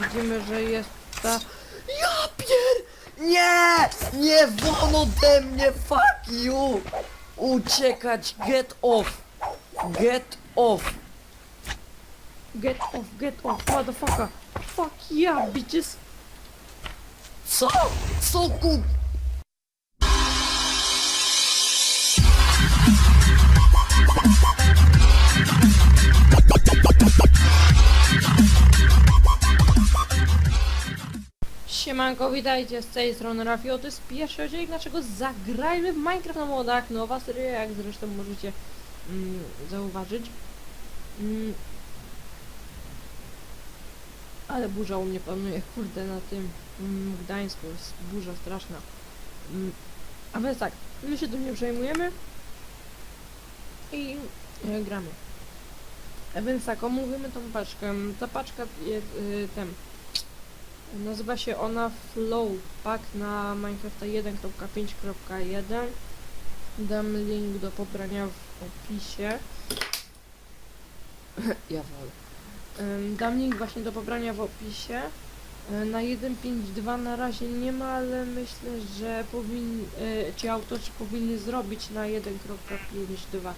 widzimy, że jest ta... Ja pier... Nie! Nie won ode mnie! Fuck you! Uciekać! Get off! Get off! Get off, get off, motherfucker! Fuck yeah, bitches! Co? Co ku... Siemanko, witajcie z tej strony Rafio, to jest pierwszy odcinek naszego Zagrajmy w Minecraft na modach, nowa seria, jak zresztą możecie mm, zauważyć. Mm. Ale burza u mnie panuje, kurde, na tym mm, Gdańsku, jest burza straszna. Mm. A więc tak, my się tym nie przejmujemy i e, gramy. A więc tak, omówimy tą paczkę. Ta paczka jest y. Nazywa się ona Flow Pack na Minecrafta 1.5.1 Dam link do pobrania w opisie. Ja wolę. Dam link właśnie do pobrania w opisie. Y, Na 1.5.2 na razie nie ma, ale myślę, że powinni, y, ci autorzy powinni zrobić na 1.5.2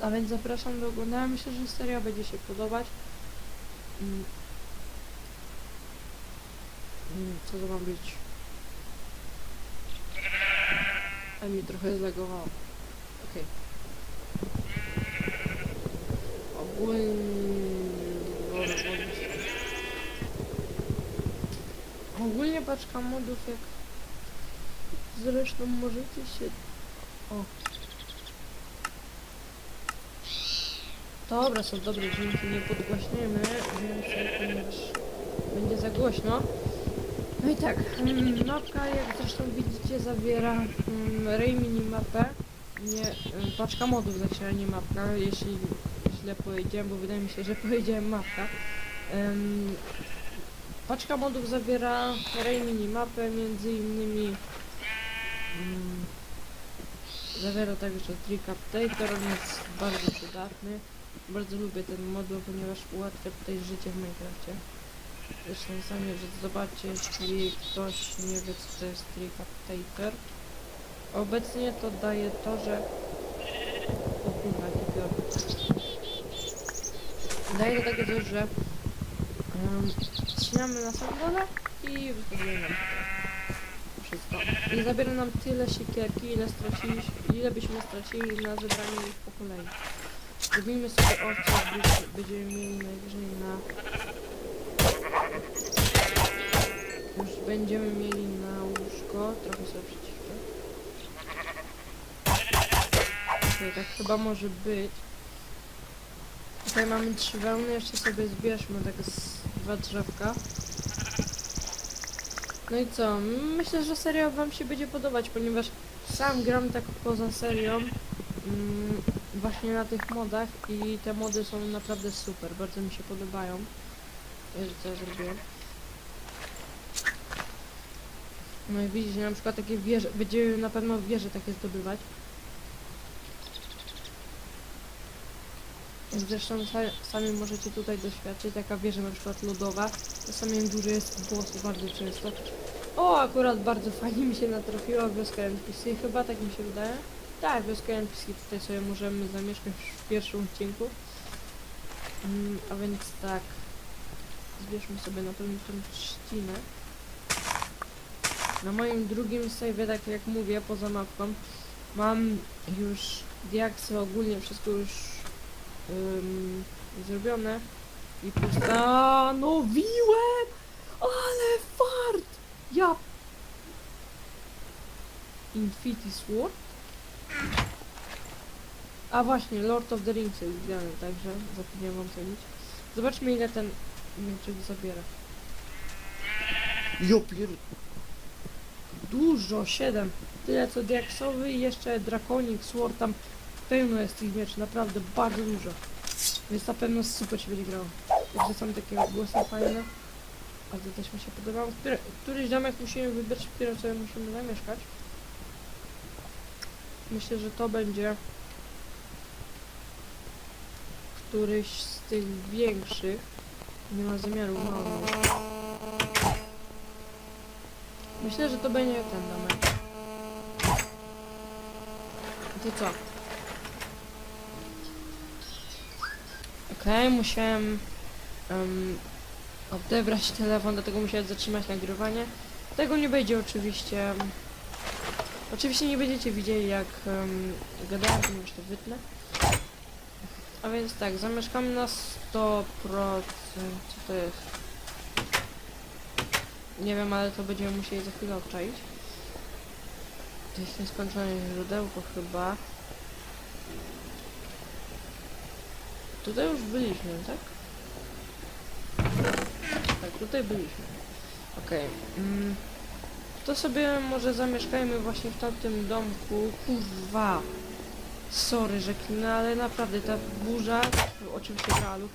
A więc zapraszam do oglądania, myślę, że seria będzie się podobać. Mm, Co być? A mi trochę zlagowało. Okej. Ogólnie... Wolę podnieść. Ogólnie paczka modów jak... Zresztą możecie się... O. Dobra, są dobre dźwięki, nie podgłaśniemy ponieważ będzie za głośno. No i tak, mm, mapka jak zresztą widzicie zawiera mm, Ray minimapę, nie, mm, paczka modów znaczy, a nie mapka, jeśli źle powiedziałem, bo wydaje mi się, że powiedziałem mapka. Paczka modów zawiera Ray minimapę, między innymi zawiera także Trick Updater, on jest bardzo przydatny. Bardzo lubię ten moduł, ponieważ ułatwia tutaj życie w Minecrafcie. Zresztą sami zobaczcie, jeśli ktoś nie wie co to jest Trick. Obecnie to daje to, że... O kurwa. Daje to takie coś, że... Um, ścinamy na dole i wychodzi nam wszystko. I zabiera nam tyle siekierki, ile straciliśmy, ile byśmy stracili na zebranie ich po kolei. Zrobimy sobie owce, będziemy mieli najwyżej na Już będziemy mieli na łóżko. Trochę sobie przeciwkę. Okej, tak chyba może być. Tutaj mamy trzy wełny, jeszcze sobie zbierzmy tak z dwa drzewka. No i co? Myślę, że seria wam się będzie podobać, ponieważ sam gram tak poza serią. Mm, właśnie na tych modach i te mody są naprawdę super, bardzo mi się podobają. Wiesz co ja zrobiłem? No i widzicie, na przykład takie wieże, będziemy na pewno wieże takie zdobywać. Zresztą sa- sami możecie tutaj doświadczyć, taka wieża na przykład lodowa, samym górze jest boss bardzo często. O, akurat bardzo fajnie mi się natrafiła wioska NPC, chyba tak mi się wydaje. Tak, wioska NPC tutaj sobie możemy zamieszkać w pierwszym odcinku. Mm, a więc tak, zbierzmy sobie na pewno tą trzcinę. Na moim drugim save, tak jak mówię, poza mapką, mam już diaksy, ogólnie wszystko już ym, zrobione i postanowiłem, ale fart! Ja... Infinity Sword? A właśnie, Lord of the Rings jest zgrany, także zapomniałem wam powiedzieć. Zobaczmy ile ten mieczyk zabiera. Jopier... Dużo, 7. Tyle co diaksowy i jeszcze Draconic Sword, tam pełno jest tych mieczy, naprawdę bardzo dużo. Więc na pewno super się będzie grało. Także są takie głosy fajne. A to też mi się podobało. Który, któryś domek musimy wybrać, w którym sobie musimy zamieszkać. Myślę, że to będzie któryś z tych większych. Nie ma zamiaru, no. Myślę, że to będzie ten domek. To co? Okej, musiałem em, odebrać telefon, dlatego musiałem zatrzymać nagrywanie. Tego nie będzie oczywiście. Oczywiście nie będziecie widzieli jak um, gadałem, już to wytnę. A więc tak, zamieszkamy na 100%. Co to jest? Nie wiem, ale to będziemy musieli za chwilę obczaić. To jest nieskończone źródełko chyba. Tutaj już byliśmy, tak? Tak, tutaj byliśmy. Okej. Mm, to sobie może zamieszkajmy właśnie w tamtym domku. Kurwa. Sorry, że klinę, ale naprawdę ta burza, oczywiście w realu,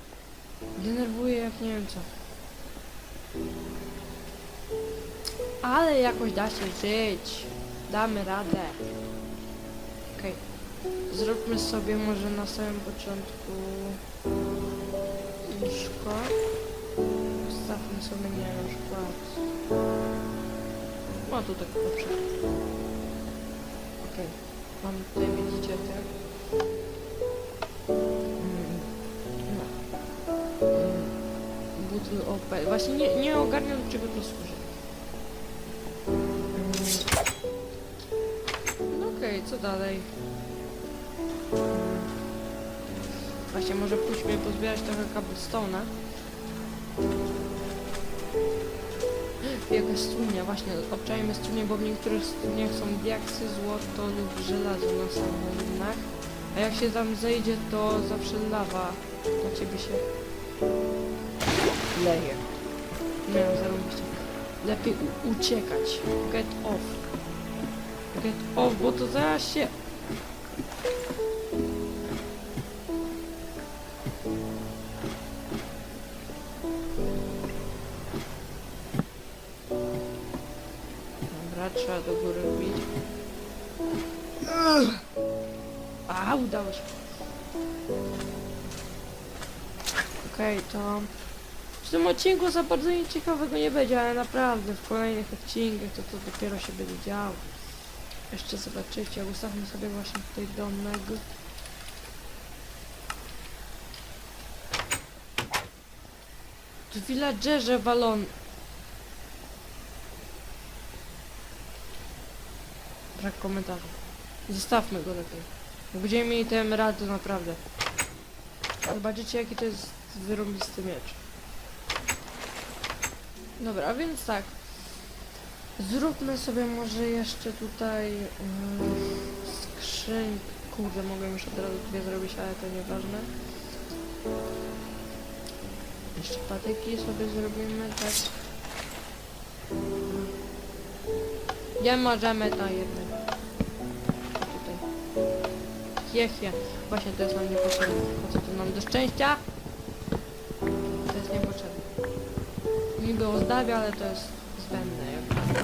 denerwuje jak nie wiem co. Ale jakoś da się żyć. Damy radę. Okej. Zróbmy sobie może na samym początku łóżko. Postawmy sobie, nie wiem, na przykład... O, tu tak. Mam tutaj, widzicie, te... Mm, No. Mm, Butl OP. Właśnie nie, nie ogarniam, do czego to służy. Mm. No okej, co dalej? Właśnie, może pójdźmy pozbierać trochę cobblestone'a. Jakaś studnia, właśnie, obczajmy studnię, bo w niektórych studniach są diaksy, złoto lub żelazo na samych A jak się tam zejdzie, to zawsze lawa na ciebie się leje. Nie zarobiście. Lepiej u- uciekać. Get off. Get off, bo to zaraz się... trzeba do góry wbić. A, udało się. Okej, to... W tym odcinku za bardzo nic ciekawego nie będzie, ale naprawdę w kolejnych odcinkach to to dopiero się będzie działo. Jeszcze zobaczycie, ustawmy sobie właśnie tutaj domek. Tu villagerze walon. Brak komentarzy. Zostawmy go lepiej. Będziemy mieli te emeraldy, naprawdę. Zobaczycie jaki to jest wyrobisty miecz. Dobra, więc tak. Zróbmy sobie może jeszcze tutaj mm, skrzyń. Kurde, mogę już od razu dwie zrobić, ale to nieważne. Jeszcze patyki sobie zrobimy, tak. Nie możemy na jednym. Jech, je. Właśnie to jest nam niepotrzebne. Po co to nam do szczęścia? To jest niepotrzebne. Niby ozdabia, ale to jest zbędne jak mnie.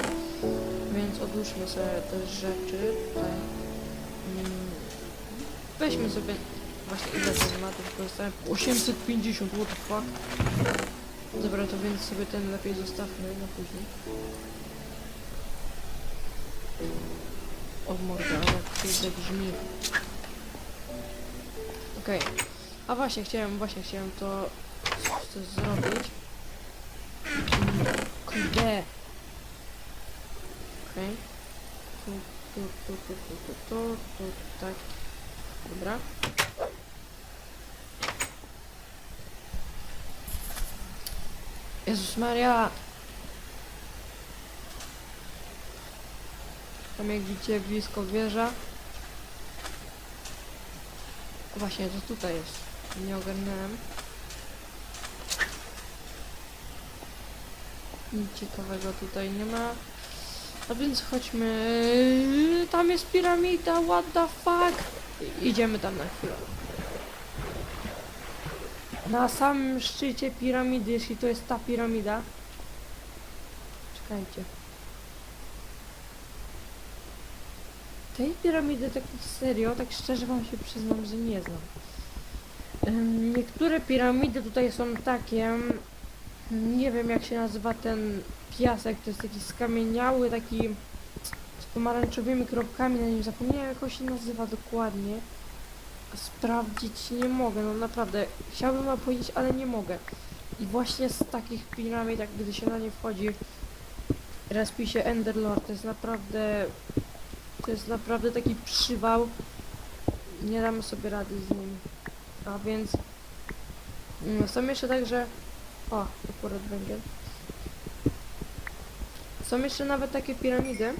Więc odłóżmy sobie te rzeczy tutaj. Mm. Weźmy sobie właśnie ile to ma, to wykorzystałem 850, what the fuck. Dobra, to więc sobie ten lepiej zostawmy na później. O morda, ale kurde brzmi. Okej. A właśnie chciałem, właśnie chciałem to coś zrobić. Kurde. Okej. Tu, tu, tu, tu, tu, tu, tu, tu, tak. Dobra. Jezus Maria! Tam jak widzicie blisko wieża. Właśnie, to tutaj jest. Nie ogarnąłem. Nic ciekawego tutaj nie ma. A więc chodźmy. Tam jest piramida, what the fuck? Idziemy tam na chwilę. Na samym szczycie piramidy, jeśli to jest ta piramida. Czekajcie. Tej piramidy tak serio, tak szczerze wam się przyznam, że nie znam. Niektóre piramidy tutaj są takie, Nie wiem jak się nazywa ten piasek, to jest taki skamieniały, taki z pomarańczowymi kropkami na nim. Zapomniałem jak on się nazywa dokładnie. Sprawdzić nie mogę, no naprawdę. Chciałbym wam powiedzieć, ale nie mogę. I właśnie z takich piramid, jak gdy się na nie wchodzi, respi się Enderlord. To jest naprawdę... To jest naprawdę taki przywał. Nie damy sobie rady z nim. A więc... mm, Są jeszcze także... O, akurat węgiel. Są jeszcze nawet takie piramidy.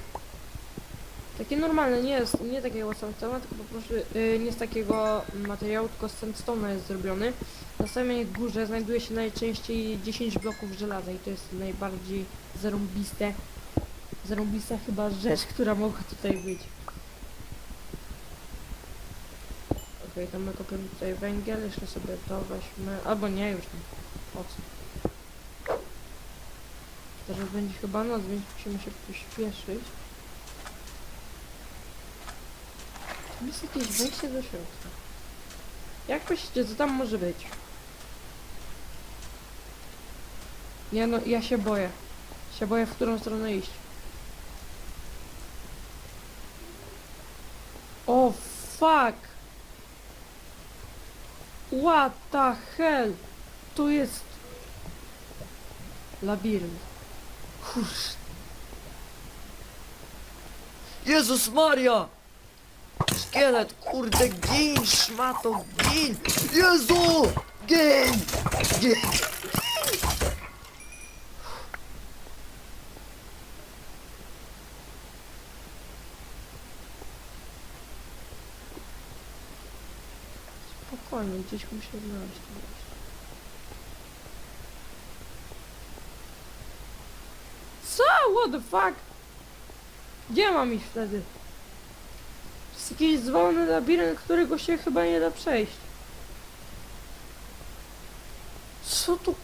Takie normalne, nie jest, nie takiego sandstone'a, tylko po prostu y, nie z takiego materiału, tylko z sandstone'a jest zrobiony. Na samej górze znajduje się najczęściej 10 bloków żelaza i to jest najbardziej zarąbiste, zarąbista chyba rzecz, która mogła tutaj być. Okej, to my kopiemy tutaj węgiel, jeszcze sobie to weźmy, albo nie, już nie. Po co? Teraz będzie chyba noc, więc musimy się pośpieszyć. Jest jakieś wejście do środka. Jak myślicie, co tam może być? Nie no, ja się boję. Się boję, w którą stronę iść. O, fuck! What the hell? To jest... Labirynt. Kurz. Jezus Maria! Szkielet, kurde, gin, szmato, gin! Jezu! Gin! Gin! Spokojnie, gdzieś muszę znaleźć. Co? What the fuck? Gdzie mam iść wtedy? To jest jakiś zwolony labirynt, którego się chyba nie da przejść. Co tu?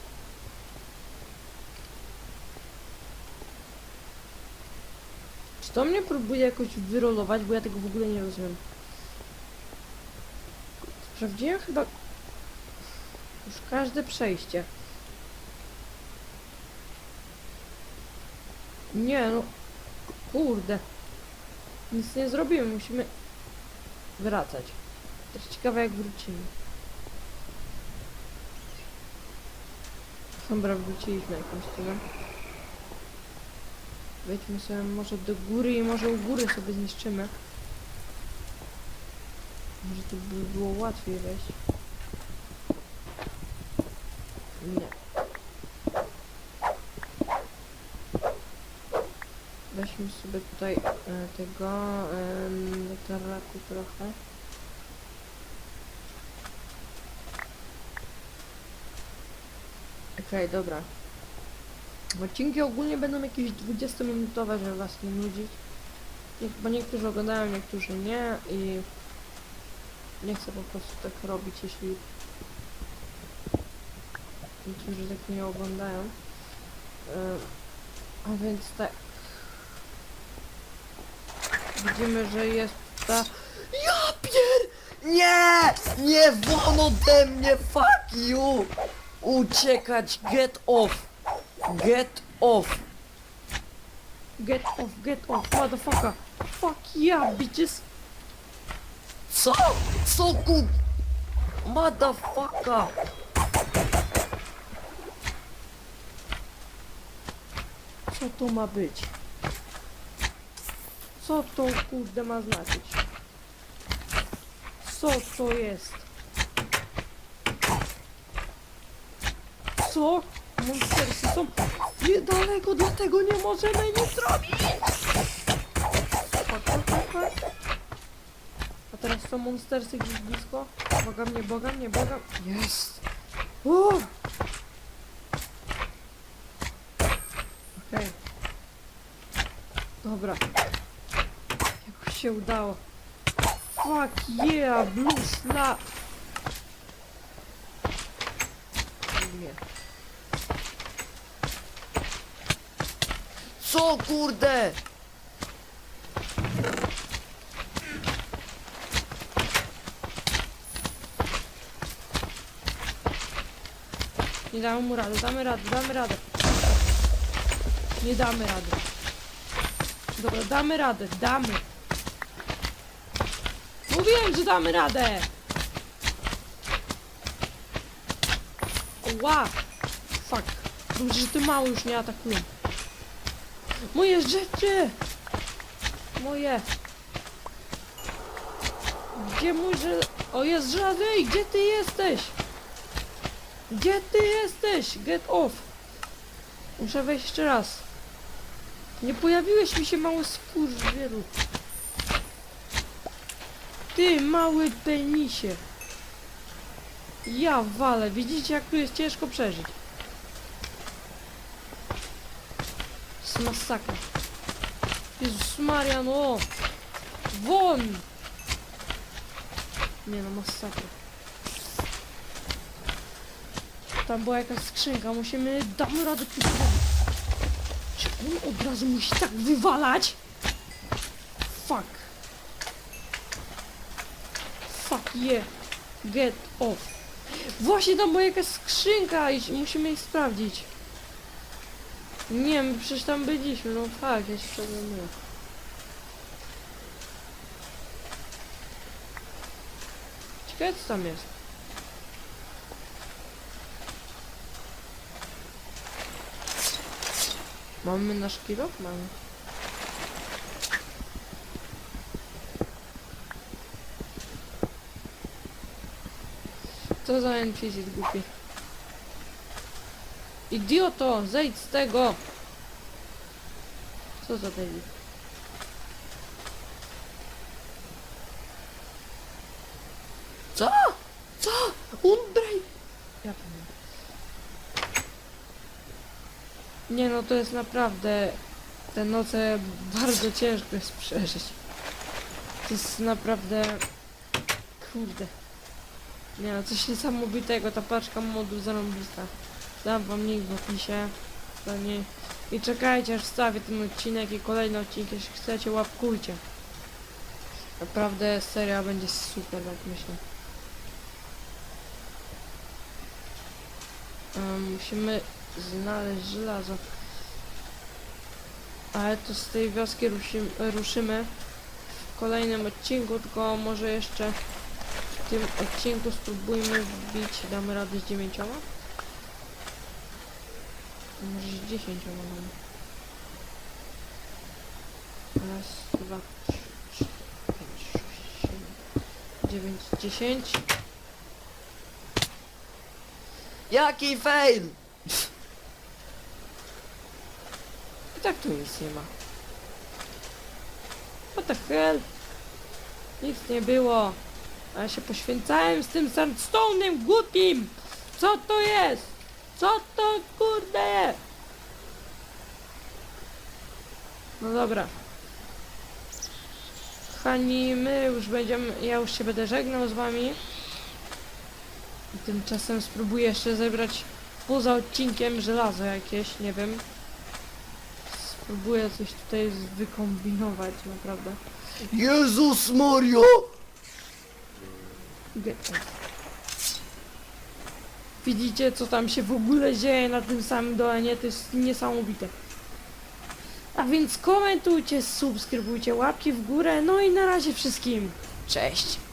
Czy to mnie próbuje jakoś wyrolować, bo ja tego w ogóle nie rozumiem. Sprawdziłem chyba już każde przejście. Nie no, kurde. Nic nie zrobimy, musimy wracać. Też ciekawe jak wrócimy. Dobra, wróciliśmy jakąś stronę. Wejdźmy sobie może do góry i może u góry sobie zniszczymy. Może tu by było łatwiej wejść. Nie. Weźmy sobie tutaj e, tego e, tarlaku trochę. Okej, dobra. Odcinki ogólnie będą jakieś 20-minutowe, żeby was nie nudzić. Bo niektórzy oglądają, niektórzy nie i nie chcę po prostu tak robić, jeśli niektórzy tak nie oglądają. Ym, A więc tak. Widzimy, że jest ta... Ja pier... Nie! Nie won ode mnie! Fuck you! Uciekać! Get off! Get off! Get off, get off, motherfucker! Fuck yeah, bitches! Co? Co ku... Motherfucker! Co to ma być? Co to kurde ma znaczyć? Co to jest? Co? Monstersy są niedaleko, dlatego nie możemy nic zrobić! Fuck, fuck, fuck, fuck. Teraz są monstersy gdzieś blisko? Bogam, nie bogam, nie bogam. Jest! Uff! Okej. Dobra. Jak się udało. Fuck yeah, blue. Nie. Co kurde? Nie damy mu rady, damy radę, damy radę. Nie damy rady. Dobra, damy radę, damy. Mówiłem, że damy radę! Ła! Fuck. Dobrze, że ty mało już nie atakują. Moje rzeczy! Moje! Gdzie mój żel... O, jest żelazo! Ej, gdzie ty jesteś? Gdzie ty jesteś? Get off! Muszę wejść jeszcze raz. Nie pojawiłeś mi się mały skurwielu. Ty, mały penisie. Ja walę. Widzicie, jak tu jest ciężko przeżyć. Masakra. Jezus Maria, no! Won! Nie no, masakra. Tam była jakaś skrzynka, musimy... Damy radę tu. Czy on od razu musi tak wywalać? Fuck. Fuck yeah. Get off. Właśnie tam była jakaś skrzynka i musimy ich sprawdzić. Nie wiem, przecież tam byliśmy, no tak, ja się przeglądam. Ciekawe co tam jest. Mamy nasz kilo? Mamy. Co za NPC głupi. Idioto, zejdź z tego! Co za debil? Co? Co? Undrej! Ja powiem. Nie no, to jest naprawdę... Te noce bardzo ciężko jest przeżyć. To jest naprawdę... Kurde. Nie no, coś niesamowitego, ta paczka modów zarąbista. Dam wam link w opisie. Do niej. I czekajcie aż wstawię ten odcinek i kolejny odcinek, jeśli chcecie, łapkujcie. Naprawdę seria będzie super, tak myślę. Em, musimy znaleźć żelazo. Ale to z tej wioski ruszymy, w kolejnym odcinku, tylko może jeszcze w tym odcinku spróbujmy wbić, damy radę z dziewięcioma? Może z dziesięcioma mamy. Raz, dwa, trzy, cztery, pięć, sześć, siedem, dziewięć, dziesięć. Jaki fail! I tak tu nic nie ma. What the hell? Nic nie było. A ja się poświęcałem z tym sandstone'em głupim! Co to jest? Co to kurde? No dobra. Kochani, my już będziemy, ja już się będę żegnał z wami. Tymczasem spróbuję jeszcze zebrać poza odcinkiem żelazo jakieś, nie wiem. Spróbuję coś tutaj wykombinować, naprawdę. Jezus Mario! Widzicie, co tam się w ogóle dzieje na tym samym dole, nie? To jest niesamowite. A więc komentujcie, subskrybujcie, łapki w górę, no i na razie wszystkim. Cześć!